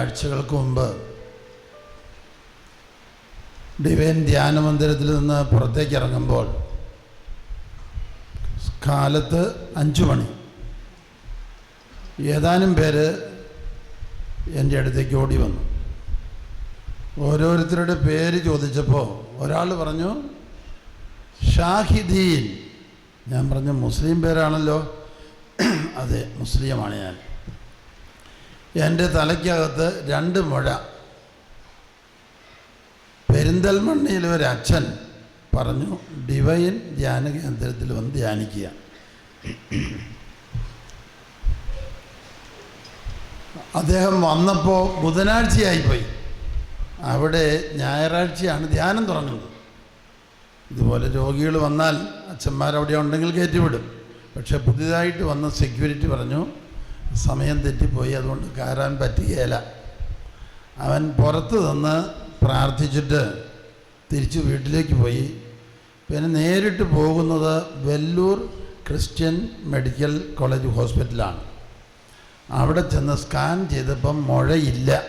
ആഴ്ചകൾക്ക് മുമ്പ് ഡിവൈൻ ധ്യാന മന്ദിരത്തിൽ നിന്ന് പുറത്തേക്ക് ഇറങ്ങുമ്പോൾ കാലത്ത് അഞ്ചു മണി. ഏതാനും പേര് എന്റെ അടുത്തേക്ക് ഓടി വന്നു. ഓരോരുത്തരുടെ പേര് ചോദിച്ചപ്പോൾ ഒരാൾ പറഞ്ഞു ഷാഹിദീൻ. ഞാൻ പറഞ്ഞു മുസ്ലിം പേരാണല്ലോ. അതെ മുസ്ലിമാണ് ഞാൻ. എന്റെ തലയ്ക്കകത്ത് രണ്ട് മുഴ. പെരിന്തൽമണ്ണയിൽ ഒരു അച്ഛൻ പറഞ്ഞു ഡിവൈൻ ധ്യാന കേന്ദ്രത്തിൽ വന്ന് ധ്യാനിക്കുക. അദ്ദേഹം വന്നപ്പോൾ ബുധനാഴ്ചയായിപ്പോയി. അവിടെ ഞായറാഴ്ചയാണ് ധ്യാനം തുടങ്ങുന്നത്. ഇതുപോലെ രോഗികൾ വന്നാൽ അച്ഛന്മാരവിടെ ഉണ്ടെങ്കിൽ കയറ്റിവിടും. പക്ഷെ പുതിയതായിട്ട് വന്ന സെക്യൂരിറ്റി പറഞ്ഞു സമയം തെറ്റിപ്പോയി അതുകൊണ്ട് കയറാൻ പറ്റുകയില്ല. അവൻ പുറത്ത് നിന്ന് പ്രാർത്ഥിച്ചിട്ട് തിരിച്ച് വീട്ടിലേക്ക് പോയി. പിന്നെ നേരിട്ട് പോകുന്നത് വെല്ലൂർ ക്രിസ്ത്യൻ മെഡിക്കൽ കോളേജ് ഹോസ്പിറ്റലാണ്. അവിടെ ചെന്ന് സ്കാൻ ചെയ്തപ്പം മുഴയില്ല.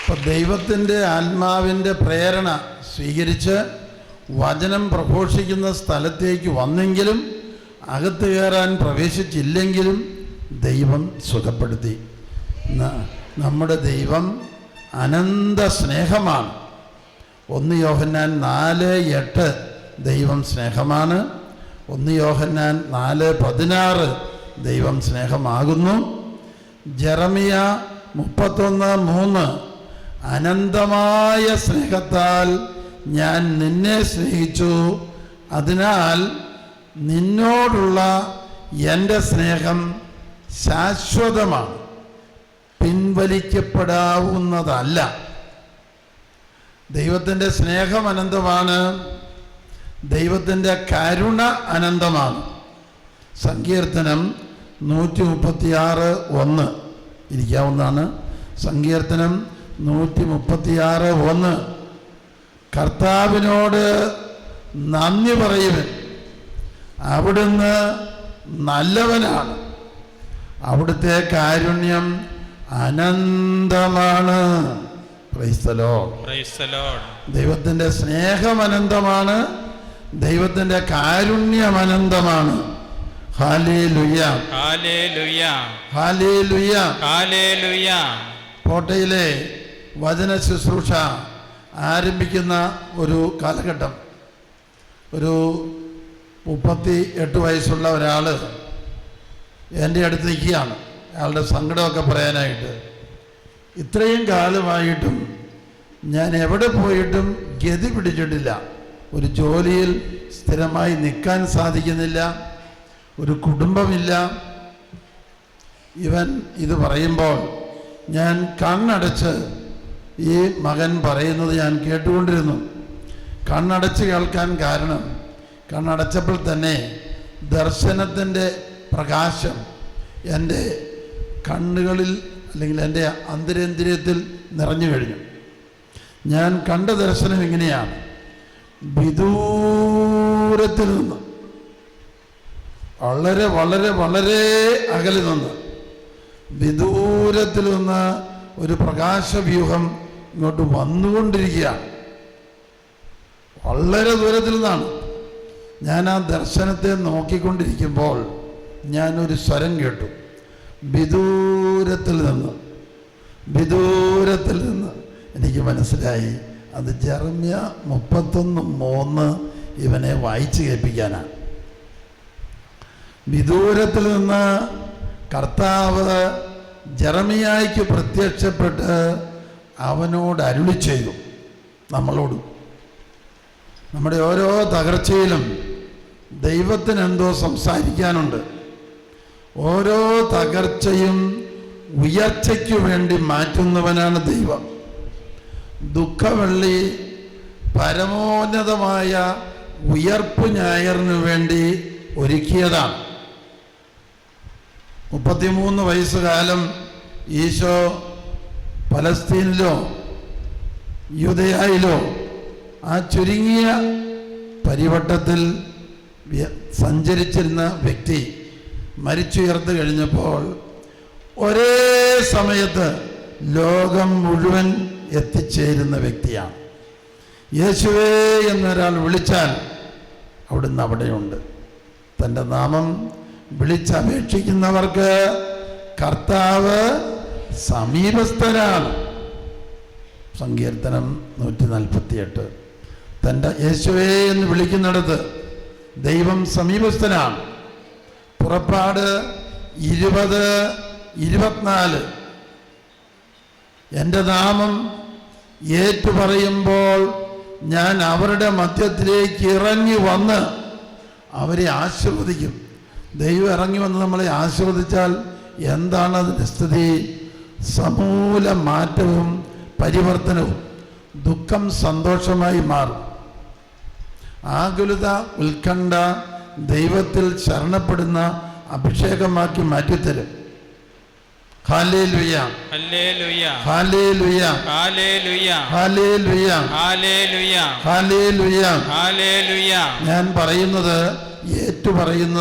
അപ്പം ദൈവത്തിന്റെ ആത്മാവിന്റെ പ്രേരണ സ്വീകരിച്ച് വചനം പ്രഘോഷിക്കുന്ന സ്ഥലത്തേക്ക് വന്നെങ്കിലും അകത്ത് കയറാൻ പ്രവേശിച്ചില്ലെങ്കിലും ദൈവം സുഖപ്പെടുത്തി. നമ്മുടെ ദൈവം അനന്ത സ്നേഹമാണ്. ഒന്ന് യോഹന്നാൻ നാല് എട്ട് ദൈവം സ്നേഹമാണ്. ഒന്ന് യോഹന്നാൻ നാല് പതിനാറ് ദൈവം സ്നേഹമാകുന്നു. ജെറമിയ മുപ്പത്തൊന്ന് മൂന്ന് അനന്തമായ സ്നേഹത്താൽ ഞാൻ നിന്നെ സ്നേഹിച്ചു. അതിനാൽ നിന്നോടുള്ള എന്റെ സ്നേഹം ശാശ്വതമാണ്. പിൻവലിക്കപ്പെടാവുന്നതല്ല. ദൈവത്തിന്റെ സ്നേഹം അനന്തമാണ്. ദൈവത്തിന്റെ കരുണ അനന്തമാണ്. സങ്കീർത്തനം നൂറ്റി മുപ്പത്തിയാറ് ഒന്ന്. ഇരിക്കാവുന്നതാണ്. സങ്കീർത്തനം നൂറ്റി മുപ്പത്തിയാറ് ഒന്ന്. കർത്താവിനോട് നന്ദി പറയുവൻ. അവിടുന്ന് നല്ലവനാണ്. അവിടുത്തെ കാരുണ്യം അനന്തമാണ്. ദൈവത്തിന്റെ സ്നേഹം അനന്തമാണ്. ദൈവത്തിന്റെ കാരുണ്യം അനന്തമാണ്. കോട്ടയിലെ വചന ശുശ്രൂഷ ആരംഭിക്കുന്ന ഒരു കാലഘട്ടം. ഒരു മുപ്പത്തി എട്ട് വയസ്സുള്ള ഒരാൾ എന്റെ അടുത്ത് നിൽക്കുകയാണ്. അയാളുടെ സങ്കടമൊക്കെ പറയാനായിട്ട്. ഇത്രയും കാലമായിട്ടും ഞാൻ എവിടെ പോയിട്ടും ഗതി പിടിച്ചിട്ടില്ല. ഒരു ജോലിയിൽ സ്ഥിരമായി നിൽക്കാൻ സാധിക്കുന്നില്ല. ഒരു കുടുംബമില്ല. ഇവൻ ഇത് പറയുമ്പോൾ ഞാൻ കണ്ണടച്ച് ഈ മകൻ പറയുന്നത് ഞാൻ കേട്ടുകൊണ്ടിരുന്നു. കണ്ണടച്ച് കേൾക്കാൻ കാരണം കണ്ണടച്ചപ്പോൾ തന്നെ ദർശനത്തിന്റെ പ്രകാശം എന്റെ കണ്ണുകളിൽ അല്ലെങ്കിൽ എന്റെ അന്തരേന്ദ്രിയത്തിൽ നിറഞ്ഞു കഴിഞ്ഞു. ഞാൻ കണ്ട ദർശനം ഇങ്ങനെയാണ്. വിദൂരത്തിൽ നിന്ന് വളരെ വളരെ വളരെ അകലിൽ നിന്ന് വിദൂരത്തിൽ നിന്ന് ഒരു പ്രകാശവ്യൂഹം ഇങ്ങോട്ട് വന്നുകൊണ്ടിരിക്കുകയാണ് വളരെ ദൂരത്തിൽ നിന്നാണ്. ഞാൻ ആ ദർശനത്തെ നോക്കിക്കൊണ്ടിരിക്കുമ്പോൾ ഞാനൊരു സ്വരം കേട്ടു. വിദൂരത്തിൽ നിന്ന്. വിദൂരത്തിൽ നിന്ന്. എനിക്ക് മനസ്സിലായി. അത് ജെറമ്യ മുപ്പത്തൊന്ന് മൂന്ന് ഇവനെ വായിച്ചു കേൾപ്പിക്കാനാണ് വിദൂരത്തിൽ നിന്ന് കർത്താവ് ജർമിയായിക്ക് പ്രത്യക്ഷപ്പെട്ട് അവനോട് അരുളി ചെയ്തു. നമ്മളോട്. നമ്മുടെ ഓരോ തകർച്ചയിലും ദൈവത്തിന് എന്തോ സംസാരിക്കാനുണ്ട്. ഓരോ തകർച്ചയും ഉയർച്ചയ്ക്കു വേണ്ടി മാറ്റുന്നവനാണ് ദൈവം. ദുഃഖവെള്ളി പരമോന്നതമായ ഉയർപ്പ് ഞായറിനു വേണ്ടി ഒരുക്കിയതാണ്. മുപ്പത്തിമൂന്ന് വയസ്സുകാലം ഈശോ പലസ്തീനിലോ യുദയായിലോ ആ ചുരുങ്ങിയ പരിവട്ടത്തിൽ സഞ്ചരിച്ചിരുന്ന വ്യക്തി മരിച്ചുയർത്ത് കഴിഞ്ഞപ്പോൾ ഒരേ സമയത്ത് ലോകം മുഴുവൻ എത്തിച്ചേരുന്ന വ്യക്തിയാണ്. യേശുവേ എന്നൊരാൾ വിളിച്ചാൽ അവിടുന്ന് അവിടെയുണ്ട്. തന്റെ നാമം വിളിച്ചപേക്ഷിക്കുന്നവർക്ക് കർത്താവ് സമീപസ്ഥനാണ് സങ്കീർത്തനം നൂറ്റി നാൽപ്പത്തിയെട്ട് തന്റെ യേശുവേ എന്ന് വിളിക്കുന്നിടത്ത് ദൈവം സമീപസ്ഥനാണ്. പുറപ്പാട് ഇരുപത് ഇരുപത്തിനാല്. എന്റെ നാമം ഏറ്റുപറയുമ്പോൾ ഞാൻ അവരുടെ മധ്യത്തിലേക്ക് ഇറങ്ങി വന്ന് അവരെ ആശീർവദിക്കും. ദൈവം ഇറങ്ങി വന്ന് നമ്മളെ ആശീർവദിച്ചാൽ എന്താണ് അതിന്റെ സ്ഥിതി? സമൂല മാറ്റവും പരിവർത്തനവും ദുഃഖം സന്തോഷമായി മാറും. ആകുലത ഉത്കണ്ഠ ദൈവത്തിൽ ശരണപ്പെടുന്ന അഭിഷേകമാക്കി മാറ്റിത്തരും. ഞാൻ പറയുന്നത് ഏറ്റു പറയുന്ന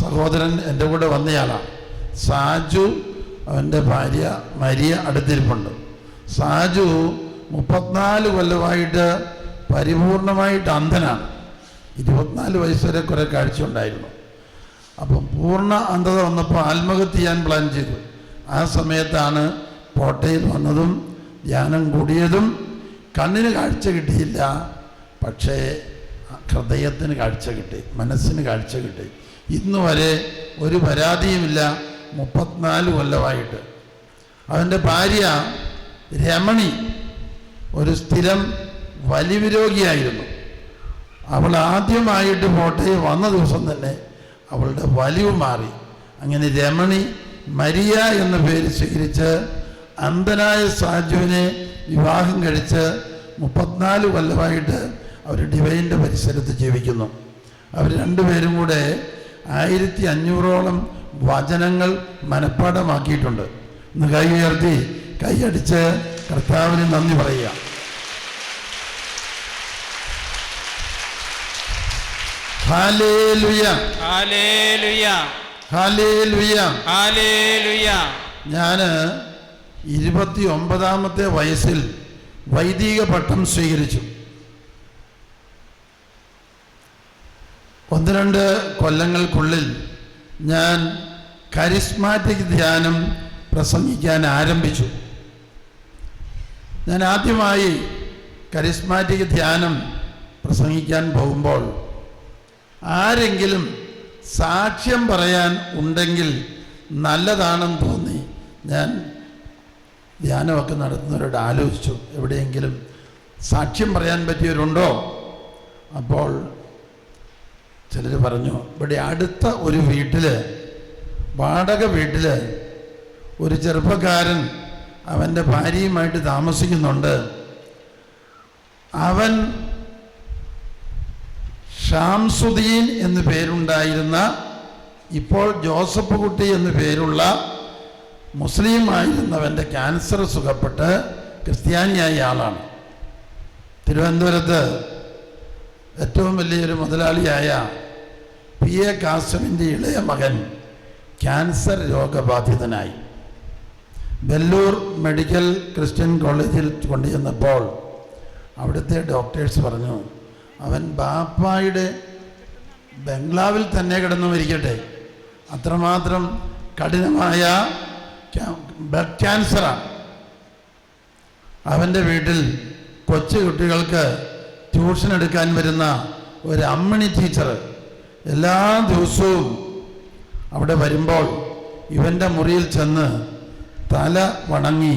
സഹോദരൻ എന്റെ കൂടെ വന്നയാളാണ് സാജു അവന്റെ ഭാര്യ മരിയ അടുത്തിരിപ്പുണ്ട്. സാജു മുപ്പത്തിനാല് കൊല്ലമായിട്ട് പരിപൂർണമായിട്ട് അന്ധനാണ്. ഇരുപത്തിനാല് വയസ്സ് വരെ കുറെ കാഴ്ച ഉണ്ടായിരുന്നു. അപ്പം പൂർണ അന്ധത വന്നപ്പോൾ ആത്മഹത്യ ചെയ്യാൻ പ്ലാൻ ചെയ്തു. ആ സമയത്താണ് കോട്ടയിൽ വന്നതും ധ്യാനം കൂടിയതും. കണ്ണിന് കാഴ്ച കിട്ടിയില്ല പക്ഷേ ഹൃദയത്തിന് കാഴ്ച കിട്ടി മനസ്സിന് കാഴ്ച കിട്ടി. ഇന്നുവരെ ഒരു പരാതിയുമില്ല. മുപ്പത്തിനാല് കൊല്ലമായിട്ട്. അവന്റെ ഭാര്യ രമണി ഒരു സ്ഥിരം വലിവിരോഗിയായിരുന്നു. അവൾ ആദ്യമായിട്ട് കോട്ടയിൽ വന്ന ദിവസം തന്നെ അവളുടെ വലിവ് മാറി. അങ്ങനെ രമണി മരിയ എന്ന പേര് സ്വീകരിച്ച് അന്ധനായ സാജുവിനെ വിവാഹം കഴിച്ച് മുപ്പത്തിനാല് കൊല്ലമായിട്ട് അവർ ഡിവൈന്റെ പരിസരത്ത് ജീവിക്കുന്നു. അവർ രണ്ടുപേരും കൂടെ ആയിരത്തി അഞ്ഞൂറോളം വചനങ്ങൾ മനഃപ്പാഠമാക്കിയിട്ടുണ്ട്. ഇന്ന് കൈ ഉയർത്തി കൈയടിച്ച് കർത്താവിന് നന്ദി പറയുക. ഞാൻ ഇരുപത്തി ഒമ്പതാമത്തെ വയസ്സിൽ വൈദിക പട്ടം സ്വീകരിച്ചു. ഒന്ന് രണ്ട് കൊല്ലങ്ങൾക്കുള്ളിൽ ഞാൻ കരിസ്മാറ്റിക് ധ്യാനം പ്രസംഗിക്കാൻ ആരംഭിച്ചു. ഞാൻ ആദ്യമായി കരിസ്മാറ്റിക് ധ്യാനം പ്രസംഗിക്കാൻ പോകുമ്പോൾ ആരെങ്കിലും സാക്ഷ്യം പറയാൻ ഉണ്ടെങ്കിൽ നല്ലതാണെന്ന് തോന്നി. ഞാൻ ധ്യാനമൊക്കെ നടത്തുന്നവരോട് ആലോചിച്ചു എവിടെയെങ്കിലും സാക്ഷ്യം പറയാൻ പറ്റിയവരുണ്ടോ? അപ്പോൾ ചിലർ പറഞ്ഞു ഇവിടെ അടുത്ത ഒരു വീട്ടിൽ വാടക വീട്ടിൽ ഒരു ചെറുപ്പക്കാരൻ അവന്റെ ഭാര്യയുമായിട്ട് താമസിക്കുന്നുണ്ട്. അവൻ ഷാംസുദ്ദീൻ എന്നു പേരുണ്ടായിരുന്ന ഇപ്പോൾ ജോസഫ് കുട്ടി എന്നു പേരുള്ള മുസ്ലിം ആയിരുന്നവന്റെ ക്യാൻസർ സുഖപ്പെട്ട് ക്രിസ്ത്യാനിയായ ആളാണ്. തിരുവനന്തപുരത്ത് ഏറ്റവും വലിയൊരു മുതലാളിയായ പി എ കാസമിന്റെ ഇളയ മകൻ ക്യാൻസർ രോഗബാധിതനായി. വെല്ലൂർ മെഡിക്കൽ ക്രിസ്ത്യൻ കോളേജിൽ കൊണ്ടുചെന്നപ്പോൾ അവിടുത്തെ ഡോക്ടേഴ്സ് പറഞ്ഞു അവൻ ബാപ്പായുടെ ബംഗ്ലാവിൽ തന്നെ കിടന്നു മരിക്കട്ടെ. അത്രമാത്രം കഠിനമായ ബ്ലഡ് ക്യാൻസറാണ്. അവന്റെ വീട്ടിൽ കൊച്ചു കുട്ടികൾക്ക് ട്യൂഷൻ എടുക്കാൻ വരുന്ന ഒരു അമ്മിണി ടീച്ചർ എല്ലാ ദിവസവും അവിടെ വരുമ്പോൾ ഇവന്റെ മുറിയിൽ ചെന്ന് തല വണങ്ങി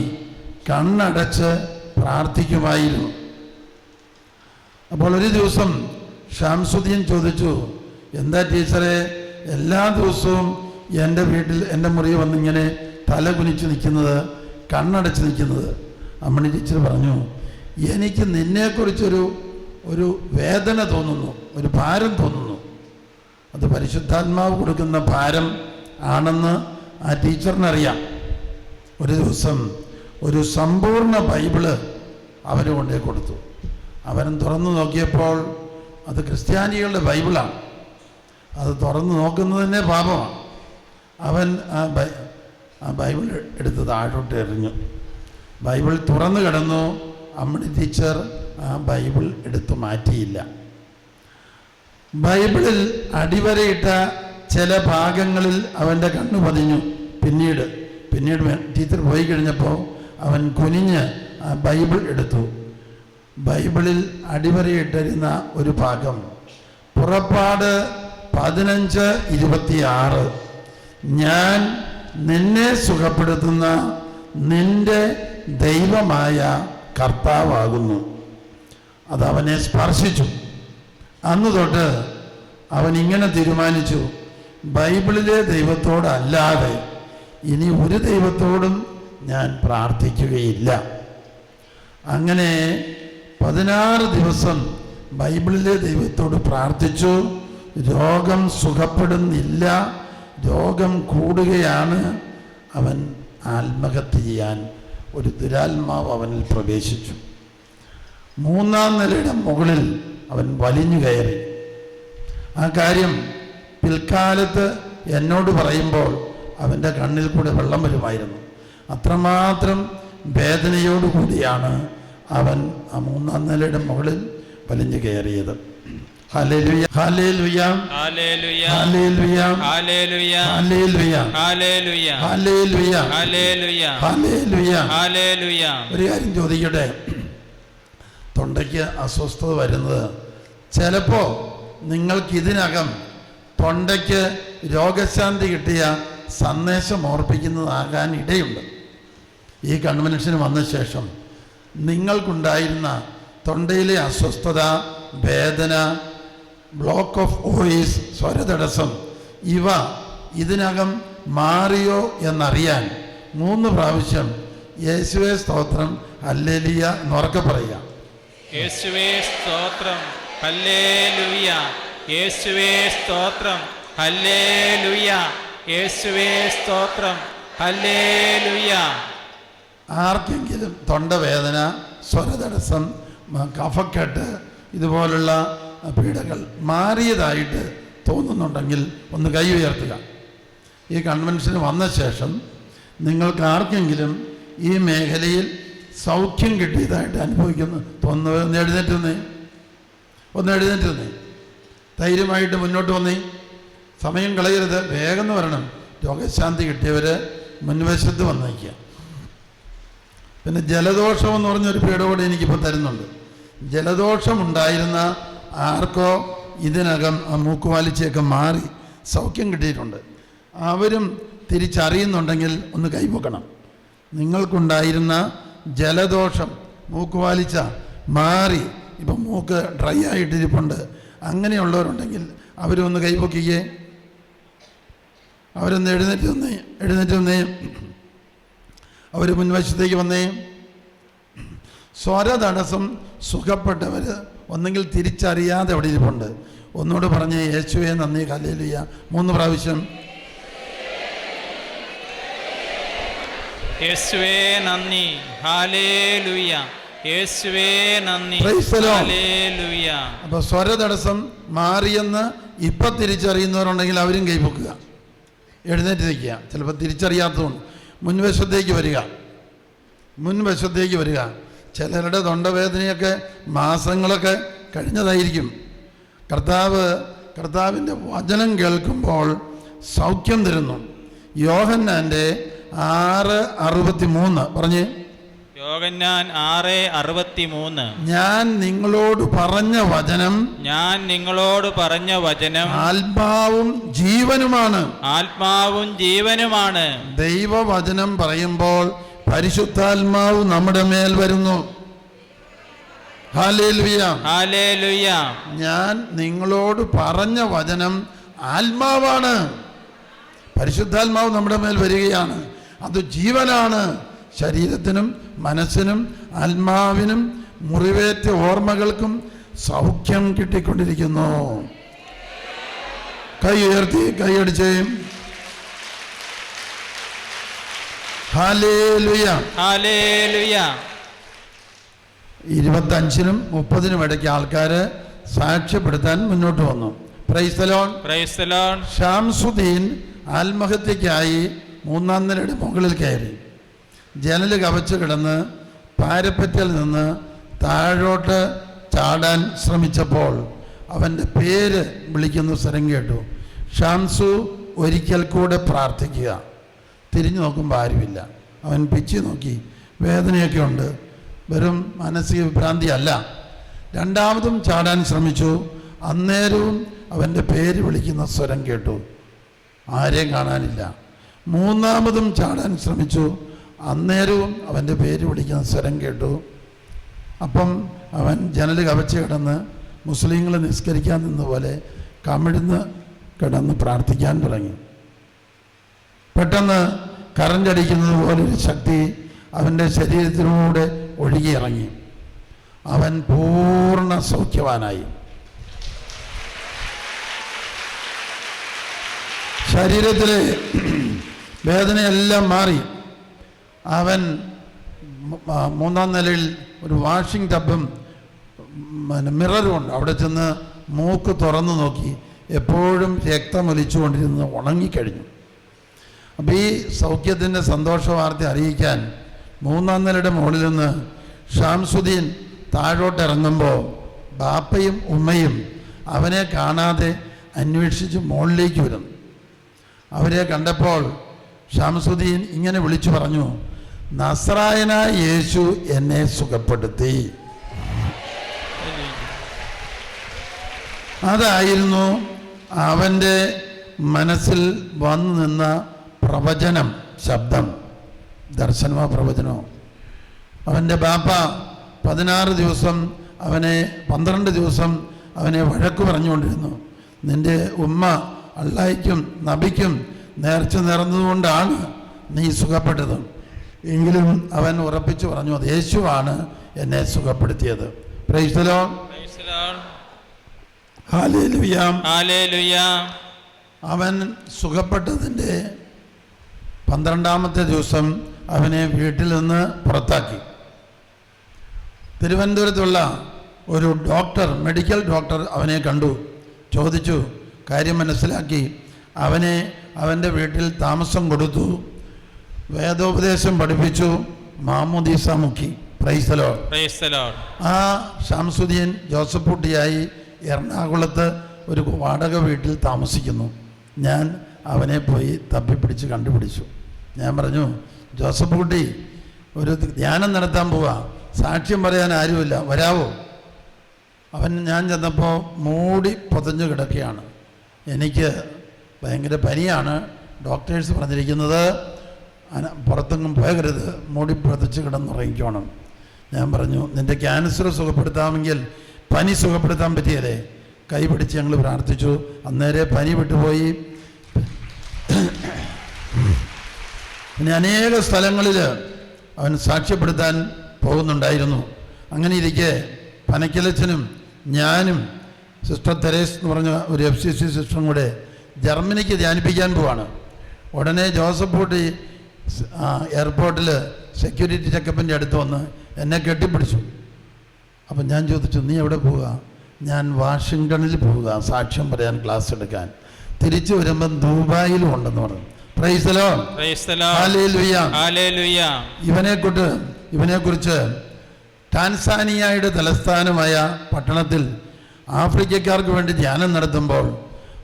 കണ്ണടച്ച് പ്രാർത്ഥിക്കുമായിരുന്നു. അപ്പോൾ ഒരു ദിവസം ഷാംസുദ്ദീൻ ചോദിച്ചു എന്താ ടീച്ചറെ എല്ലാ ദിവസവും എന്റെ വീട്ടിൽ എന്റെ മുറി വന്നിങ്ങനെ തല കുനിച്ച് നിൽക്കുന്നത് കണ്ണടച്ച് നിൽക്കുന്നത്? അമ്മണി ടീച്ചർ പറഞ്ഞു എനിക്ക് നിന്നെക്കുറിച്ചൊരു ഒരു വേദന തോന്നുന്നു ഒരു ഭാരം തോന്നുന്നു. അത് പരിശുദ്ധാത്മാവ് കൊടുക്കുന്ന ഭാരം ആണെന്ന് ആ ടീച്ചറിനറിയാം. ഒരു ദിവസം ഒരു സമ്പൂർണ ബൈബിൾ അവന് കൊണ്ടേ കൊടുത്തു. അവൻ തുറന്നു നോക്കിയപ്പോൾ അത് ക്രിസ്ത്യാനികളുടെ ബൈബിളാണ്. അത് തുറന്നു നോക്കുന്നത് തന്നെ പാപമാണ്. അവൻ ആ ബൈ ആ ബൈബിൾ എടുത്ത് താഴോട്ട് എറിഞ്ഞു. ബൈബിൾ തുറന്നു കിടന്നു. അമ്മണി ടീച്ചർ ആ ബൈബിൾ എടുത്തു മാറ്റിയില്ല. ബൈബിളിൽ അടിവരയിട്ട ചില ഭാഗങ്ങളിൽ അവന്റെ കണ്ണു പതിഞ്ഞു. പിന്നീട് പിന്നീട് ടീച്ചർ പോയി കഴിഞ്ഞപ്പോൾ അവൻ കുനിഞ്ഞ് ബൈബിൾ എടുത്തു. ബൈബിളിൽ അടിവരയിട്ടിരുന്ന ഒരു ഭാഗം. പുറപ്പാട് പതിനഞ്ച് ഇരുപത്തിയാറ്. ഞാൻ നിന്നെ സുഖപ്പെടുത്തുന്ന നിന്റെ ദൈവമായ കർത്താവാകുന്നു. അതവനെ സ്പർശിച്ചു. അന്ന് തൊട്ട് അവൻ ഇങ്ങനെ തീരുമാനിച്ചു ബൈബിളിലെ ദൈവത്തോടല്ലാതെ ഇനി ഒരു ദൈവത്തോടും ഞാൻ പ്രാർത്ഥിക്കുകയില്ല. അങ്ങനെ പതിനാറ് ദിവസം ബൈബിളിലെ ദൈവത്തോട് പ്രാർത്ഥിച്ചു രോഗം സുഖപ്പെടുന്നില്ല രോഗം കൂടുകയാണ്. അവൻ ആത്മഹത്യ ചെയ്യാൻ ഒരു ദുരാത്മാവ് അവനിൽ പ്രവേശിച്ചു. മൂന്നാം നിലയുടെ മുകളിൽ അവൻ വലിഞ്ഞു കയറി. ആ കാര്യം പിൽക്കാലത്ത് എന്നോട് പറയുമ്പോൾ അവന്റെ കണ്ണിൽ കൂടെ വെള്ളം വരുമായിരുന്നു. അത്രമാത്രം വേദനയോടുകൂടിയാണ് അവൻ ആ മൂന്നാം നിലയുടെ മുകളിൽ വലിഞ്ഞു കയറിയത്. ഒരു കാര്യം ചോദിക്കട്ടെ? തൊണ്ടയ്ക്ക് അസ്വസ്ഥത വരുന്നത്. ചിലപ്പോൾ നിങ്ങൾക്കിതിനകം തൊണ്ടയ്ക്ക് രോഗശാന്തി കിട്ടിയ സന്ദേശം ഓർപ്പിക്കുന്നതാകാൻ ഇടയുണ്ട് ഈ കൺവെൻഷന് വന്ന ശേഷം നിങ്ങൾക്കുണ്ടായിരുന്ന തൊണ്ടയിലെ അസ്വസ്ഥത വേദന ബ്ലോക്ക് ഓഫ് വോയിസ് സ്വരതടസ്സം ഇവ ഇതിനകം മാറിയോ എന്നറിയാൻ മൂന്ന് പ്രാവശ്യം യേശുവേ സ്തോത്രം അല്ലേലിയ എന്നുറക്കെ പറയുക. യേശുവേ സ്തോത്രം. ഹല്ലേലൂയ. യേശുവേ സ്തോത്രം. ഹല്ലേലൂയ. യേശുവേ സ്തോത്രം. ഹല്ലേലൂയ. ആർക്കെങ്കിലും തൊണ്ടവേദന സ്വരതടസ്സം കഫക്കെട്ട് ഇതുപോലുള്ള പീഡകൾ മാറിയതായിട്ട് തോന്നുന്നുണ്ടെങ്കിൽ ഒന്ന് കൈ ഉയർത്തുക. ഈ കൺവെൻഷന് വന്ന ശേഷം നിങ്ങൾക്ക് ആർക്കെങ്കിലും ഈ മേഖലയിൽ സൗഖ്യം കിട്ടിയതായിട്ട് അനുഭവിക്കുന്നു. തോന്നുന്നത് ഒന്ന് എഴുന്നേറ്റ് വന്നേ ഒന്ന് എഴുന്നേറ്റ് വന്നേ ധൈര്യമായിട്ട് മുന്നോട്ട് വന്നേ. സമയം കളയരുത്. വേഗം എന്ന് വരണം രോഗശാന്തി കിട്ടിയവർ മുൻവശത്ത് വന്നേക്കുക പിന്നെ ജലദോഷം എന്ന് പറഞ്ഞൊരു പീഡ കൂടെ എനിക്കിപ്പോൾ തരുന്നുണ്ട്. ജലദോഷമുണ്ടായിരുന്ന ആർക്കോ ഇതിനകം മൂക്കുവാലിച്ചയൊക്കെ മാറി സൗഖ്യം കിട്ടിയിട്ടുണ്ട്. അവരും തിരിച്ചറിയുന്നുണ്ടെങ്കിൽ ഒന്ന് കൈപൊക്കണം നിങ്ങൾക്കുണ്ടായിരുന്ന ജലദോഷം മൂക്ക് വാലിച്ച മാറി ഇപ്പം മൂക്ക് ഡ്രൈ ആയിട്ടിരിപ്പുണ്ട്. അങ്ങനെയുള്ളവരുണ്ടെങ്കിൽ അവരൊന്ന് കൈപൊക്കിക്കേ. അവരൊന്ന് എഴുന്നേറ്റ് വന്നേ എഴുന്നേറ്റ് വന്നേ. അവർ മുൻവശത്തേക്ക് വന്നേ. സ്വരതടസ്സം സുഖപ്പെട്ടവർ ഒന്നെങ്കിൽ തിരിച്ചറിയാതെ അവിടെ ഇരിപ്പുണ്ട്. ഒന്നുകൂടെ പറഞ്ഞ് യേശുവേ നന്ദി. കല്ലേലിയ മൂന്ന് പ്രാവശ്യം യേശുവേ നന്ദി. ഹല്ലേലൂയ. യേശുവേ നന്ദി. ഹല്ലേലൂയ. അപ്പോൾ സ്വരതടസ്സം മാറിയെന്ന് ഇപ്പം തിരിച്ചറിയുന്നവരുണ്ടെങ്കിൽ അവരും കൈപ്പൊക്കുക എഴുന്നേറ്റ് നിൽക്കുക. ചിലപ്പോൾ തിരിച്ചറിയാത്തതുകൊണ്ട് മുൻവശത്തേക്ക് വരിക. മുൻവശത്തേക്ക് വരിക. ചിലരുടെ തൊണ്ടവേദനയൊക്കെ മാസങ്ങളൊക്കെ കഴിഞ്ഞതായിരിക്കും. കർത്താവ് കർത്താവിന്റെ വചനം കേൾക്കുമ്പോൾ സൗഖ്യം തരുന്നു. യോഹന്നാന്റെ ആറ് അറുപത്തി മൂന്ന് പറഞ്ഞേ. യോഗന്നാൻ ആറ് അറുപത്തിമൂന്ന്. ഞാൻ നിങ്ങളോട് പറഞ്ഞ വചനം ഞാൻ നിങ്ങളോട് പറഞ്ഞ വചനം ആത്മാവും ജീവനുമാണ്. ആത്മാവും ജീവനുമാണ്. ദൈവവചനം പറയുമ്പോൾ പരിശുദ്ധാത്മാവ് നമ്മുടെ മേൽ വരുന്നു. ഞാൻ നിങ്ങളോട് പറഞ്ഞ വചനം ആത്മാവാണ്. പരിശുദ്ധാത്മാവ് നമ്മുടെ മേൽ വരികയാണ്. അത് ജീവനാണ്. ശരീരത്തിനും മനസ്സിനും ആത്മാവിനും മുറിവേറ്റ ഓർമ്മകൾക്കും സൗഖ്യം കിട്ടിക്കൊണ്ടിരിക്കുന്നു. കൈ ഉയർത്തി കൈയടിച്ചേ ഇരുപത്തഞ്ചിനും മുപ്പതിനും ഇടയ്ക്ക് ആൾക്കാര് സാക്ഷ്യപ്പെടുത്താൻ മുന്നോട്ട് വന്നു. ക്രൈസ്തലോൺ ഷാംസുദ്ദീൻ ആത്മഹത്യക്കായി മൂന്നാം നിലയുടെ മുകളിൽ കയറി. ജനൽ കവച്ചു കിടന്ന് പാരപ്പറ്റിൽ നിന്ന് താഴോട്ട് ചാടാൻ ശ്രമിച്ചപ്പോൾ അവന്റെ പേര് വിളിക്കുന്ന സ്വരം കേട്ടു. ഷാംസു ഒരിക്കൽ കൂടെ പ്രാർത്ഥിക്കുക. തിരിഞ്ഞു നോക്കുമ്പോൾ ആരുമില്ല. അവൻ പിച്ചു നോക്കി. വേദനയൊക്കെ ഉണ്ട്. വെറും മാനസിക വിഭ്രാന്തി അല്ല രണ്ടാമതും ചാടാൻ ശ്രമിച്ചു. അന്നേരവും അവന്റെ പേര് വിളിക്കുന്ന സ്വരം കേട്ടു. ആരെയും കാണാനില്ല. മൂന്നാമതും ചാടാൻ ശ്രമിച്ചു. അന്നേരവും അവന്റെ പേര് വിളിക്കുന്ന സ്വരം കേട്ടു. അപ്പം അവൻ ജനൽ കവച്ച് കിടന്ന് മുസ്ലിങ്ങൾ നിസ്കരിക്കാൻ നിന്ന പോലെ കമിഴ്ന്ന് കിടന്ന് പ്രാർത്ഥിക്കാൻ തുടങ്ങി. പെട്ടെന്ന് കറണ്ട് അടിക്കുന്നത് പോലെ ഒരു ശക്തി അവന്റെ ശരീരത്തിലൂടെ ഒഴുകിയിറങ്ങി അവൻ പൂർണ സൗഖ്യവാനായി. ശരീരത്തിലെ വേദനയെല്ലാം മാറി. അവൻ മൂന്നാം നിലയിൽ ഒരു വാഷിംഗ് ടബും പിന്നെ മിററും ഉണ്ട്. അവിടെ ചെന്ന് മൂക്ക് തുറന്നു നോക്കി. എപ്പോഴും രക്തമൊലിച്ചുകൊണ്ടിരുന്ന് ഉണങ്ങിക്കഴിഞ്ഞു. അപ്പോൾ ഈ സൗഖ്യത്തിന്റെ സന്തോഷ വാർത്ത അറിയിക്കാൻ മൂന്നാം നിലയുടെ മുകളിൽ നിന്ന് ഷാംസുദ്ദീൻ താഴോട്ട് ഇറങ്ങുമ്പോൾ ബാപ്പയും ഉമ്മയും അവനെ കാണാതെ അന്വേഷിച്ച് മുകളിലേക്ക് വരുന്നു. അവരെ കണ്ടപ്പോൾ ഷാംസുദ്ദീൻ ഇങ്ങനെ വിളിച്ചു പറഞ്ഞു നസ്രായന യേശു എന്നെ സുഖപ്പെടുത്തി. അതായിരുന്നു അവന്റെ മനസ്സിൽ വന്നു നിന്ന പ്രവചനം ശബ്ദം. ദർശനമോ പ്രവചനമോ? അവന്റെ ബാപ്പ പതിനാറ് ദിവസം അവനെ പന്ത്രണ്ട് ദിവസം അവനെ വഴക്ക് പറഞ്ഞുകൊണ്ടിരുന്നു. നിന്റെ ഉമ്മ അള്ളായിക്കും നബിക്കും നേർച്ച നിറഞ്ഞതുകൊണ്ടാണ് നീ സുഖപ്പെട്ടത്. എങ്കിലും അവൻ ഉറപ്പിച്ചു പറഞ്ഞു അത് യേശുവാണ് എന്നെ സുഖപ്പെടുത്തിയത്. പ്രൈസലോ അവൻ സുഖപ്പെട്ടതിന്റെ പന്ത്രണ്ടാമത്തെ ദിവസം അവനെ വീട്ടിൽ നിന്ന് പുറത്താക്കി. തിരുവനന്തപുരത്തുള്ള ഒരു ഡോക്ടർ മെഡിക്കൽ ഡോക്ടർ അവനെ കണ്ടു. ചോദിച്ചു കാര്യം മനസ്സിലാക്കി അവനെ അവന്റെ വീട്ടിൽ താമസം കൊടുത്തു. വേദോപദേശം പഠിപ്പിച്ചു. മാമുദീസ മുക്കി പ്രൈസലോ ആ ആ ജോസഫ് കുട്ടിയായി എറണാകുളത്ത് ഒരു വാടക വീട്ടിൽ താമസിക്കുന്നു. ഞാൻ അവനെ പോയി തപ്പിപ്പിടിച്ച് കണ്ടുപിടിച്ചു. ഞാൻ പറഞ്ഞു ജോസഫ് കുട്ടി ഒരു ധ്യാനം നടത്താൻ പോവാ. സാക്ഷ്യം പറയാൻ ആരുമില്ല. വരാവോ? അവൻ ഞാൻ ചെന്നപ്പോൾ മൂടി പൊതഞ്ഞു കിടക്കുകയാണ്. എനിക്ക് ഭയങ്കര പനിയാണ്. ഡോക്ടേഴ്സ് പറഞ്ഞിരിക്കുന്നത് പുറത്തെങ്ങും പോകരുത്. മൂടി പൊതച്ച് കിടന്നുറങ്ങിക്കോണം. ഞാൻ പറഞ്ഞു നിന്റെ ക്യാൻസർ സുഖപ്പെടുത്താമെങ്കിൽ പനി സുഖപ്പെടുത്താൻ പറ്റിയല്ലേ? കൈ പിടിച്ച് ഞങ്ങൾ പ്രാർത്ഥിച്ചു. അന്നേരെ പനി വിട്ടുപോയി. പിന്നെ അനേക സ്ഥലങ്ങളിൽ അവൻ സാക്ഷ്യപ്പെടുത്താൻ പോകുന്നുണ്ടായിരുന്നു. അങ്ങനെ ഇരിക്കെ പനക്കിലച്ചനും ഞാനും സിസ്റ്റർ തെരേസ് എന്ന് പറഞ്ഞ ഒരു എഫ് സി സി സിസ്റ്ററും കൂടെ ജർമ്മനിക്ക് ധ്യാനിപ്പിക്കാൻ പോവാണ്. ഉടനെ ജോസഫ് പൂട്ടി എയർപോർട്ടിൽ സെക്യൂരിറ്റി ചെക്കപ്പിന്റെ അടുത്ത് വന്ന് എന്നെ കെട്ടിപ്പിടിച്ചു. അപ്പം ഞാൻ ചോദിച്ചു നീ എവിടെ പോവുക? ഞാൻ വാഷിങ്ടണിൽ പോവുക സാക്ഷ്യം പറയാൻ ക്ലാസ് എടുക്കാൻ. തിരിച്ചു വരുമ്പം ദുബായിലും ഉണ്ടെന്ന് പറഞ്ഞു. ഹാലേലുയ്യ ഹാലേലുയ ഇവനെ കുറിച്ച് ഇവനെക്കുറിച്ച് ടാൻസാനിയയുടെ തലസ്ഥാനമായ പട്ടണത്തിൽ ആഫ്രിക്കക്കാർക്ക് വേണ്ടി ധ്യാനം നടത്തുമ്പോൾ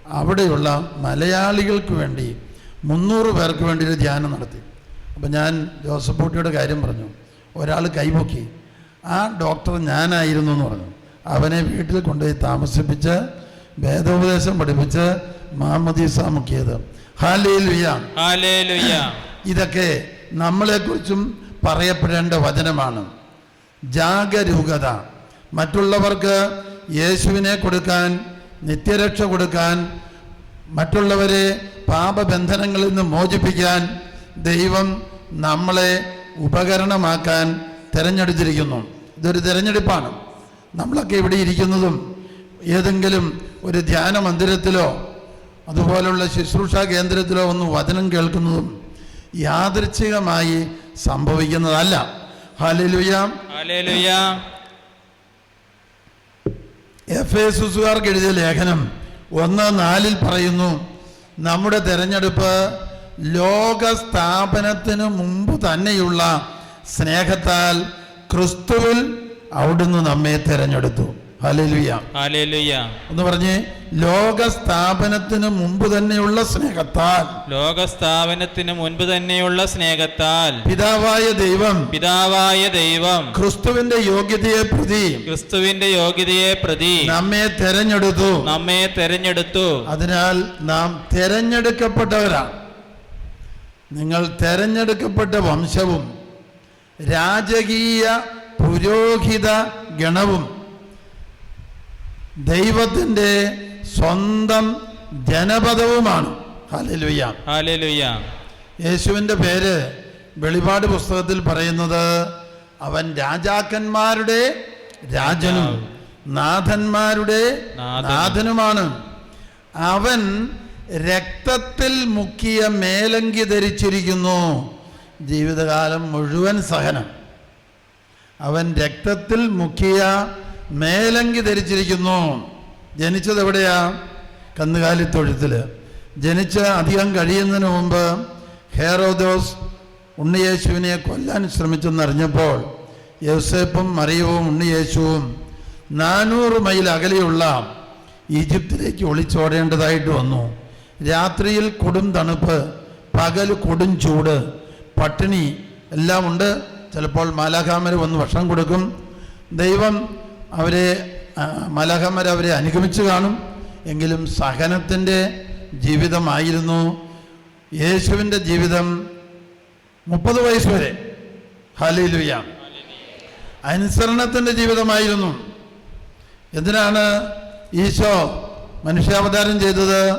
അവിടെയുള്ള മലയാളികൾക്ക് വേണ്ടി മുന്നൂറ് പേർക്ക് വേണ്ടി ഒരു ധ്യാനം നടത്തി. അപ്പം ഞാൻ ജോസഫ് പൂട്ടിയുടെ കാര്യം പറഞ്ഞു. ഒരാൾ കൈപൊക്കി. ആ ഡോക്ടർ ഞാനായിരുന്നു എന്ന് പറഞ്ഞു. അവനെ വീട്ടിൽ കൊണ്ടുപോയി താമസിപ്പിച്ച് വേദോപദേശം പഠിപ്പിച്ച് മാമദീസ മുക്കിയത്. ഇതൊക്കെ നമ്മളെക്കുറിച്ചും പറയപ്പെടേണ്ട വചനമാണ്. ജാഗരൂകത. മറ്റുള്ളവർക്ക് യേശുവിനെ കൊടുക്കാൻ നിത്യരക്ഷ കൊടുക്കാൻ മറ്റുള്ളവരെ പാപബന്ധനങ്ങളിൽ നിന്ന് മോചിപ്പിക്കാൻ ദൈവം നമ്മളെ ഉപകരണമാക്കാൻ തിരഞ്ഞെടുത്തിരിക്കുന്നു. ഇതൊരു തിരഞ്ഞെടുപ്പാണ്. നമ്മളൊക്കെ ഇവിടെ ഇരിക്കുന്നതും ഏതെങ്കിലും ഒരു ധ്യാന മന്ദിരത്തിലോ അതുപോലുള്ള ശുശ്രൂഷ കേന്ദ്രത്തിലോ ഒന്ന് വചനം കേൾക്കുന്നതും യാദൃച്ഛികമായി സംഭവിക്കുന്നതല്ല. ഹാലലുയാം ഹാലേലുയ എഫ് എ എഴുതിയ ലേഖനം ഒന്ന് നാലിൽ പറയുന്നു നമ്മുടെ തിരഞ്ഞെടുപ്പ് ലോക സ്ഥാപനത്തിന് മുമ്പ് തന്നെയുള്ള സ്നേഹത്താൽ ക്രിസ്തുവിൽ അവിടുന്ന് നമ്മെ തിരഞ്ഞെടുത്തു. എന്ന് പറഞ്ഞ് ലോകസ്ഥാപനത്തിന് മുമ്പ് തന്നെയുള്ള സ്നേഹത്താൽ ലോകസ്ഥാപനത്തിന് മുൻപ് തന്നെയുള്ള സ്നേഹത്താൽ പിതാവായ ദൈവം പിതാവായ ദൈവം ക്രിസ്തുവിന്റെ യോഗ്യതയെ പ്രതി ക്രിസ്തുവിന്റെ യോഗ്യതയെ പ്രതി നമ്മെ തെരഞ്ഞെടുത്തു. നമ്മെ തെരഞ്ഞെടുത്തു. അതിനാൽ നാം തെരഞ്ഞെടുക്കപ്പെട്ടവരാണ്. നിങ്ങൾ തെരഞ്ഞെടുക്കപ്പെട്ട വംശവും രാജകീയ പുരോഹിത ഗണവും ദൈവത്തിന്റെ സ്വന്തം ജനപദവുമാണ്. യേശുവിന്റെ പേര് വെളിപാട് പുസ്തകത്തിൽ പറയുന്നത് അവൻ രാജാക്കന്മാരുടെ രാജനും നാഥന്മാരുടെ നാഥനുമാണ്. അവൻ രക്തത്തിൽ മുക്കിയ മേലങ്കി ധരിച്ചിരിക്കുന്നു. ജീവിതകാലം മുഴുവൻ സഹനം. അവൻ രക്തത്തിൽ മുക്കിയ മേലങ്കി ധരിച്ചിരിക്കുന്നു. ജനിച്ചത് എവിടെയാ? കന്നുകാലി തൊഴുത്തിൽ ജനിച്ച അധികം കഴിയുന്നതിന് മുമ്പ് ഹേറോദോസ് ഉണ്ണിയേശുവിനെ കൊല്ലാൻ ശ്രമിച്ചെന്നറിഞ്ഞപ്പോൾ യോസേപ്പും മറിയവും ഉണ്ണിയേശുവും നാനൂറ് മൈൽ അകലെയുള്ള ഈജിപ്തിലേക്ക് ഒളിച്ചോടേണ്ടതായിട്ട് വന്നു. രാത്രിയിൽ കൊടും തണുപ്പ് പകൽ കൊടും ചൂട് പട്ടിണി എല്ലാം ഉണ്ട്. ചിലപ്പോൾ മാലാഖാമർ വന്ന് ഭക്ഷണം കൊടുക്കും. ദൈവം അവരെ മലഹമ്മർ അവരെ അനുഗമിച്ചു കാണും. എങ്കിലും സഹനത്തിന്റെ ജീവിതമായിരുന്നു. യേശുവിന്റെ ജീവിതം മുപ്പത് വയസ്സ് വരെ. ഹലിലുയ അനുസരണത്തിന്റെ ജീവിതമായിരുന്നു. എന്തിനാണ് ഈശോ മനുഷ്യാവതാരം ചെയ്തത്?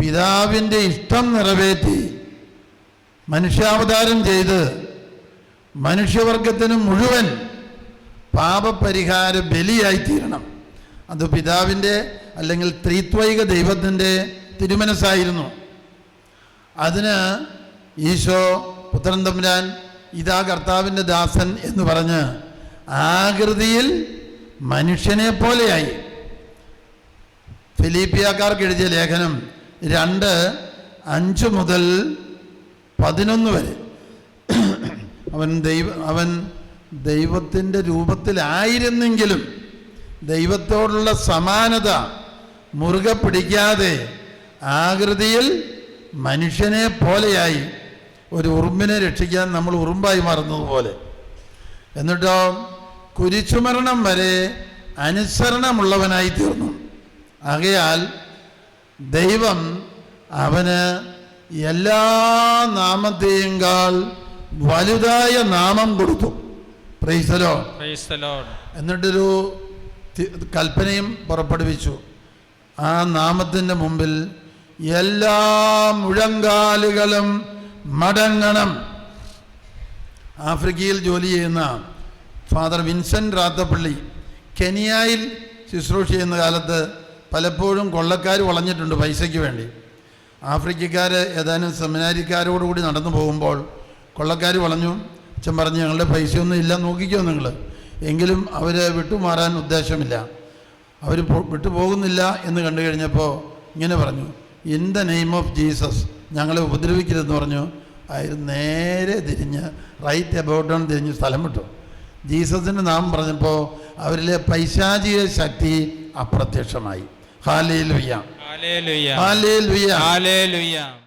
പിതാവിന്റെ ഇഷ്ടം നിറവേറ്റി മനുഷ്യാവതാരം ചെയ്ത് മനുഷ്യവർഗത്തിന് മുഴുവൻ പാപപരിഹാര ബലിയായി തീരണം അത് പിതാവിന്റെ അല്ലെങ്കിൽ ത്രിത്വൈക ദൈവത്തിന്റെ തിരുമനസ്സായിരുന്നു. അതിന് ഈശോ പുത്രൻ തമ്പുരാൻ ഇതാ കർത്താവിന്റെ ദാസൻ എന്ന് പറഞ്ഞ് ആകൃതിയിൽ മനുഷ്യനെ പോലെയായി. ഫിലിപ്പിയാക്കാർക്ക് എഴുതിയ ലേഖനം രണ്ട് അഞ്ച് മുതൽ പതിനൊന്ന് വരെ. അവൻ ദൈവ അവൻ ദൈവത്തിന്റെ രൂപത്തിലായിരുന്നെങ്കിലും ദൈവത്തോടുള്ള സമാനത മുറുകെ പിടിക്കാതെ ആകൃതിയിൽ മനുഷ്യനെ പോലെയായി ഒരു ഉറുമ്പിനെ രക്ഷിക്കാൻ നമ്മൾ ഉറുമ്പായി മാറുന്നതുപോലെ. എന്നിട്ടോ കുരിശുമരണം വരെ അനുസരണമുള്ളവനായി തീർന്നു. ആകയാൽ ദൈവം അവന് എല്ലാ നാമത്തെയുംകാൾ വലുതായ നാമം കൊടുത്തു. എന്നിട്ടൊരു കൽപ്പനയും പുറപ്പെടുവിച്ചു. ആ നാമത്തിന്റെ മുമ്പിൽ എല്ലാ മുഴങ്കാലുകളും മടങ്ങണം. ആഫ്രിക്കയിൽ ജോലി ചെയ്യുന്ന ഫാദർ വിൻസെന്റ് റാത്തപ്പള്ളി കെനിയായിൽ ശുശ്രൂഷ ചെയ്യുന്ന കാലത്ത് പലപ്പോഴും കൊള്ളക്കാർ വളഞ്ഞിട്ടുണ്ട് പൈസയ്ക്ക് വേണ്ടി. ആഫ്രിക്കക്കാർ ഏതാനും സെമിനാരിക്കാരോടുകൂടി നടന്നു പോകുമ്പോൾ കൊള്ളക്കാർ വളഞ്ഞു. അച്ഛൻ പറഞ്ഞു ഞങ്ങളുടെ പൈസയൊന്നും ഇല്ല നോക്കിക്കോ നിങ്ങൾ എങ്കിലും അവർ വിട്ടുമാറാൻ ഉദ്ദേശമില്ല. അവർ വിട്ടുപോകുന്നില്ല എന്ന് കണ്ടു കഴിഞ്ഞപ്പോൾ ഇങ്ങനെ പറഞ്ഞു in the name of Jesus ഞങ്ങളെ ഉപദ്രവിക്കരുതെന്ന് പറഞ്ഞു. അയാൾ നേരെ തിരിഞ്ഞ് റൈറ്റ് അബൌട്ട് ഡൗൺ തിരിഞ്ഞ് സ്ഥലം വിട്ടു. ജീസസിന്റെ നാമം പറഞ്ഞപ്പോൾ അവരിലെ പൈശാചിക ശക്തി അപ്രത്യക്ഷമായി. ഹാലേ ലുയ്യ. ഹാലേ ലുയ്യ Hallelujah.